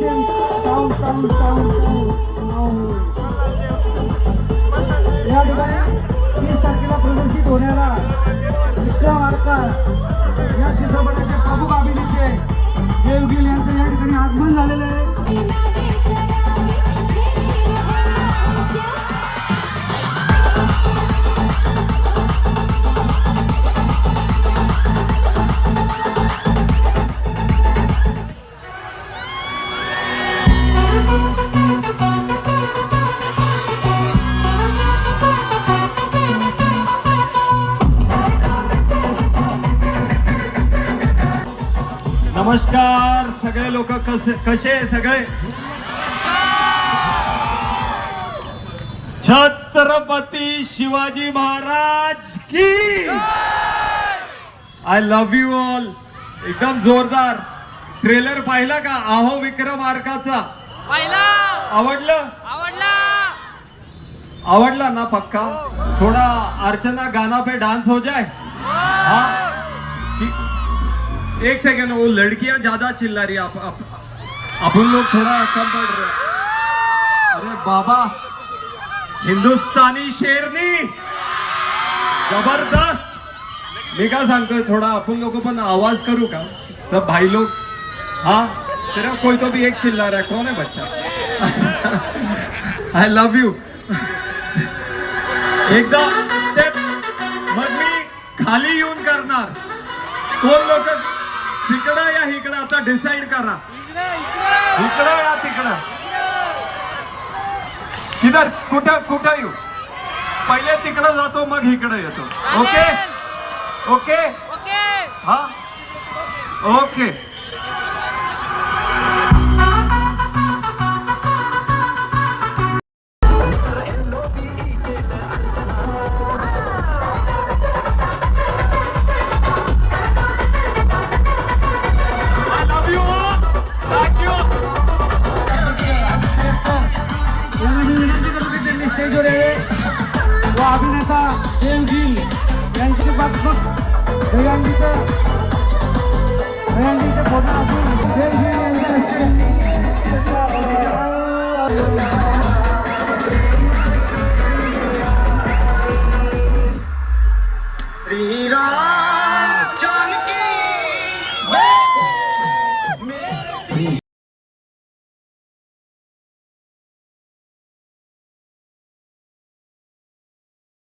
legend. Sound, sound, या ठिकाणी तीस तारखेला प्रदर्शित होणारा विक्रम आरकार या चित्रपटाचे प्रमुख अभिनेते देवगिल यांचं या ठिकाणी आगमन झालेलं आहे नमस्कार सगळे लोक कसे कसे सगळे? छत्रपती शिवाजी महाराज की! आय लव्ह यू ऑल एकदम जोरदार. ट्रेलर पाहिला का? आहो विक्रम आरकाचा. पहिला. आवडलं? आवडला. आवडला ना पक्का? थोड़ा अर्चना गाना पे डांस हो. जाए हाँ? ठीक. एक सेकेंड वो लड़कियां ज्यादा चिल्ला रही है। आप, आप, अपन लोग थोड़ा कम पड़ रहे अरे बाबा हिंदुस्तानी शेरनी जबरदस्त। मी काय सांगतोय थोडा आपण लोक पण आवाज करू का सब भाई लोग हाँ सिर्फ कोई तो भी एक चिल्ला रहा है। कौन है बच्चा? आई लव यू एकदा स्टेप मग मी खाली येऊन करणार कोण लोक तिकडं या इकडं. आता डिसाइड करा. इकडं या तिकडं. किधर कुठं कुठं येऊ? पहिले तिकडं जातो मग इकडं येतो. ओके? ओके? ओके. हा? ओके. स्टेज हो रहे वो अभिनेता प्रेम गिल